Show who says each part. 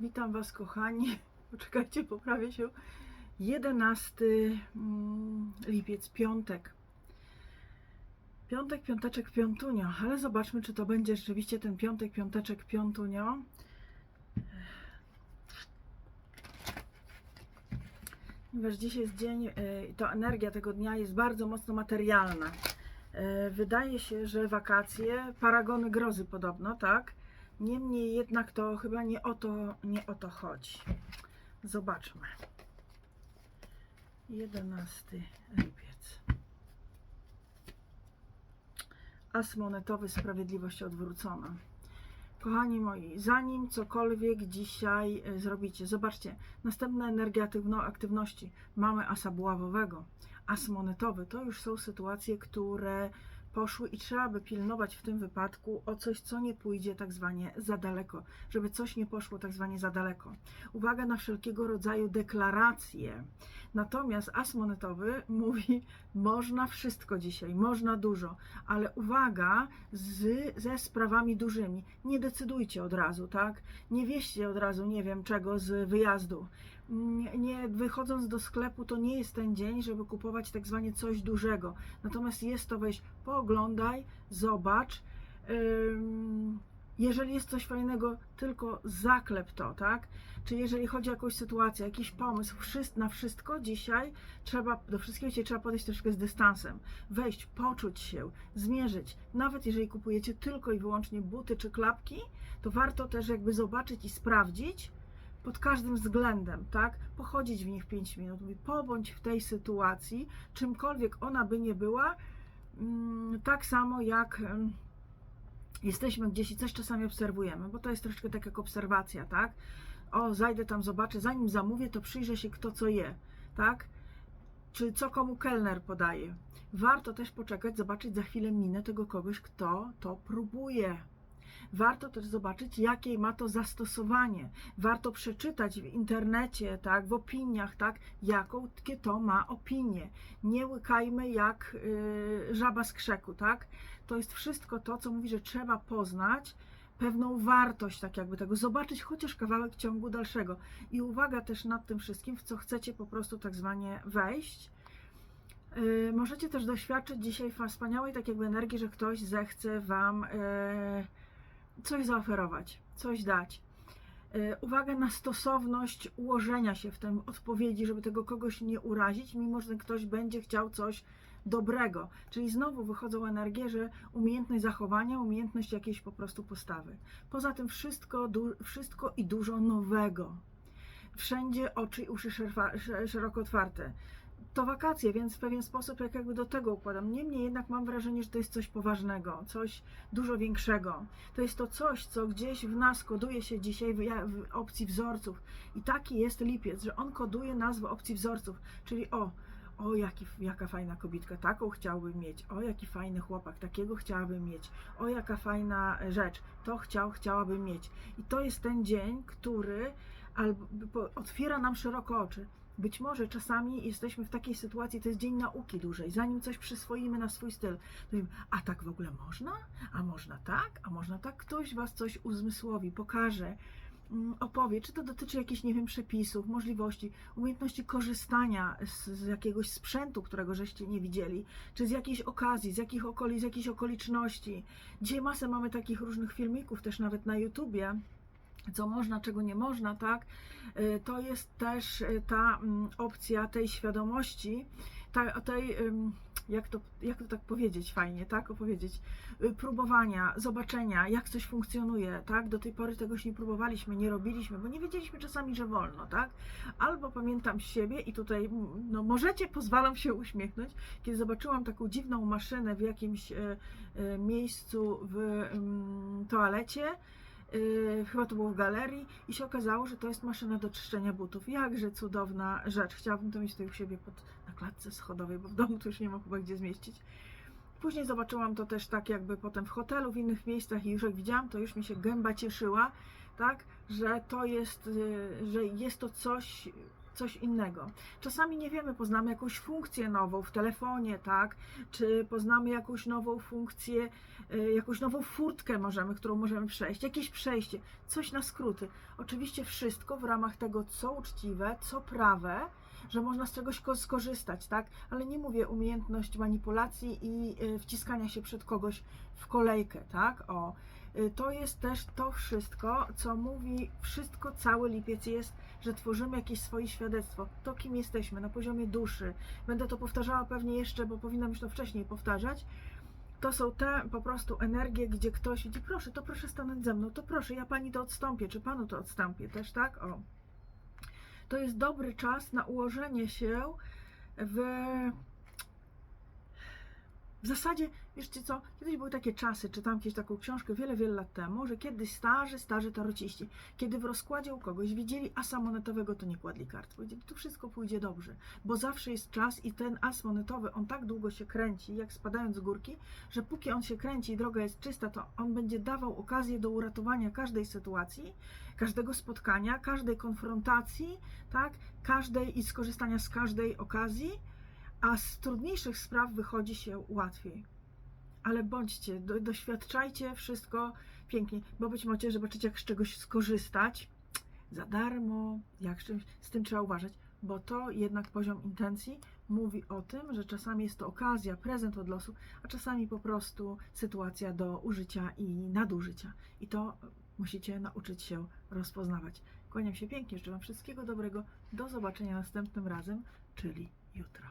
Speaker 1: Witam Was, kochani. Poczekajcie, poprawię się. 11 mm, lipiec, piątek. Piątek, piąteczek, piątunio. Ale zobaczmy, czy to będzie rzeczywiście ten piątek, piąteczek, piątunio. Ponieważ dziś jest dzień, i to energia tego dnia jest bardzo mocno materialna. Y, Wydaje się, że wakacje, paragony grozy podobno, tak? Niemniej jednak to chyba nie o to, nie o to chodzi. Zobaczmy. 11 lipiec. As monetowy, sprawiedliwość odwrócona. Kochani moi, zanim cokolwiek dzisiaj e, zrobicie, zobaczcie, następna energia aktywno, aktywności. Mamy asa buławowego, as monetowy. To już są sytuacje, które poszły i trzeba by pilnować w tym wypadku o coś, co nie pójdzie tak zwanie za daleko, żeby coś nie poszło tak zwanie za daleko. Uwaga na wszelkiego rodzaju deklaracje. Natomiast as monetowy mówi, można wszystko dzisiaj, można dużo, ale uwaga z, ze sprawami dużymi. Nie decydujcie od razu, tak? Nie wieście od razu, nie wiem czego, z wyjazdu. Nie, nie wychodząc do sklepu, to nie jest ten dzień, żeby kupować tak zwanie coś dużego. Natomiast jest to wejść, pooglądaj, zobacz. Ym, jeżeli jest coś fajnego, tylko zaklep to, tak? Czy jeżeli chodzi o jakąś sytuację, jakiś pomysł, na wszystko dzisiaj trzeba, do wszystkiego dzisiaj trzeba podejść troszkę z dystansem. Wejść, poczuć się, zmierzyć. Nawet jeżeli kupujecie tylko i wyłącznie buty czy klapki, to warto też jakby zobaczyć i sprawdzić pod każdym względem, tak? Pochodzić w nich 5 minut, pobądź w tej sytuacji, czymkolwiek ona by nie była, mm, tak samo jak jesteśmy gdzieś i coś czasami obserwujemy, bo to jest troszeczkę tak jak obserwacja, tak? O, zajdę tam, zobaczę, zanim zamówię, to przyjrzę się, kto co je, tak? Czy co komu kelner podaje. Warto też poczekać, zobaczyć za chwilę minę tego kogoś, kto to próbuje. Warto też zobaczyć, jakie ma to zastosowanie. Warto przeczytać w internecie, tak, w opiniach, tak, jaką to ma opinię. Nie łykajmy jak y, żaba z krzeku, tak? To jest wszystko to, co mówi, że trzeba poznać pewną wartość, tak jakby tego, zobaczyć chociaż kawałek ciągu dalszego. I uwaga też nad tym wszystkim, w co chcecie po prostu tak zwanie wejść. Yy, możecie też doświadczyć dzisiaj wspaniałej tak jakby energii, że ktoś zechce Wam yy, coś zaoferować, coś dać. Yy, Uwaga na stosowność ułożenia się w tym odpowiedzi, żeby tego kogoś nie urazić, mimo że ktoś będzie chciał coś dobrego. Czyli znowu wychodzą energie, że umiejętność zachowania, umiejętność jakiejś po prostu postawy. Poza tym wszystko, wszystko i dużo nowego. Wszędzie oczy i uszy szerfa- sz- szeroko otwarte. To wakacje, więc w pewien sposób jak jakby do tego układam. Niemniej jednak mam wrażenie, że to jest coś poważnego, coś dużo większego. To jest to coś, co gdzieś w nas koduje się dzisiaj w, w opcji wzorców. I taki jest lipiec, że on koduje nas w opcji wzorców. Czyli o, o jaki, jaka fajna kobitka, taką chciałbym mieć, o jaki fajny chłopak, takiego chciałabym mieć, o jaka fajna rzecz, to chciał, chciałabym mieć. I to jest ten dzień, który albo otwiera nam szeroko oczy. Być może czasami jesteśmy w takiej sytuacji, to jest dzień nauki dłużej, zanim coś przyswoimy na swój styl. To mówimy, a tak w ogóle można? A można tak? A można tak? Ktoś Was coś uzmysłowi, pokaże, mm, opowie, czy to dotyczy jakichś, nie wiem, przepisów, możliwości, umiejętności korzystania z, z jakiegoś sprzętu, którego żeście nie widzieli, czy z jakiejś okazji, z jakich okoli, z jakichś okoliczności. Dzisiaj masę mamy takich różnych filmików, też nawet na YouTubie, co można, czego nie można, tak? Y, To jest też y, ta mm, opcja tej świadomości, tej, jak to, jak to tak powiedzieć fajnie, tak? Opowiedzieć, y, próbowania, zobaczenia, jak coś funkcjonuje, tak? Do tej pory tegoś nie próbowaliśmy, nie robiliśmy, bo nie wiedzieliśmy czasami, że wolno, tak? Albo pamiętam siebie i tutaj, mm, no możecie, pozwalam się uśmiechnąć, kiedy zobaczyłam taką dziwną maszynę w jakimś miejscu w toalecie, Yy, chyba to było w galerii i się okazało, że to jest maszyna do czyszczenia butów. Jakże cudowna rzecz. Chciałabym to mieć tutaj u siebie pod, na klatce schodowej, bo w domu to już nie ma chyba gdzie zmieścić. Później zobaczyłam to też tak jakby potem w hotelu, w innych miejscach i już jak widziałam, to już mi się gęba cieszyła, tak, że to jest, yy, że jest to coś, coś innego. Czasami nie wiemy, poznamy jakąś funkcję nową w telefonie, tak? Czy poznamy jakąś nową funkcję, y, jakąś nową furtkę możemy, którą możemy przejść, jakieś przejście, coś na skróty. Oczywiście wszystko w ramach tego, co uczciwe, co prawe, że można z czegoś ko- skorzystać, tak? Ale nie mówię umiejętność manipulacji i y, wciskania się przed kogoś w kolejkę, tak? O, y, to jest też to wszystko, co mówi wszystko, cały lipiec jest, że tworzymy jakieś swoje świadectwo, to kim jesteśmy na poziomie duszy. Będę to powtarzała pewnie jeszcze, bo powinnam już to wcześniej powtarzać. To są te po prostu energie, gdzie ktoś widzi, proszę, to proszę stanąć ze mną, to proszę, ja pani to odstąpię, czy panu to odstąpię, też tak? O. To jest dobry czas na ułożenie się w w zasadzie, wiecie co, kiedyś były takie czasy, czytałam kiedyś taką książkę wiele, wiele lat temu, że kiedyś starzy, starzy tarociści, kiedy w rozkładzie u kogoś widzieli asa monetowego, to nie kładli kart. Powiedzieli, tu wszystko pójdzie dobrze, bo zawsze jest czas i ten as monetowy, on tak długo się kręci, jak spadając z górki, że póki on się kręci i droga jest czysta, to on będzie dawał okazję do uratowania każdej sytuacji, każdego spotkania, każdej konfrontacji, tak, każdej i skorzystania z każdej okazji, a z trudniejszych spraw wychodzi się łatwiej. Ale bądźcie, do, doświadczajcie wszystko pięknie, bo być może zobaczycie, jak z czegoś skorzystać za darmo, jak z czymś, z tym trzeba uważać, bo to jednak poziom intencji mówi o tym, że czasami jest to okazja, prezent od losu, a czasami po prostu sytuacja do użycia i nadużycia. I to musicie nauczyć się rozpoznawać. Kłaniam się pięknie, życzę Wam wszystkiego dobrego. Do zobaczenia następnym razem, czyli jutro.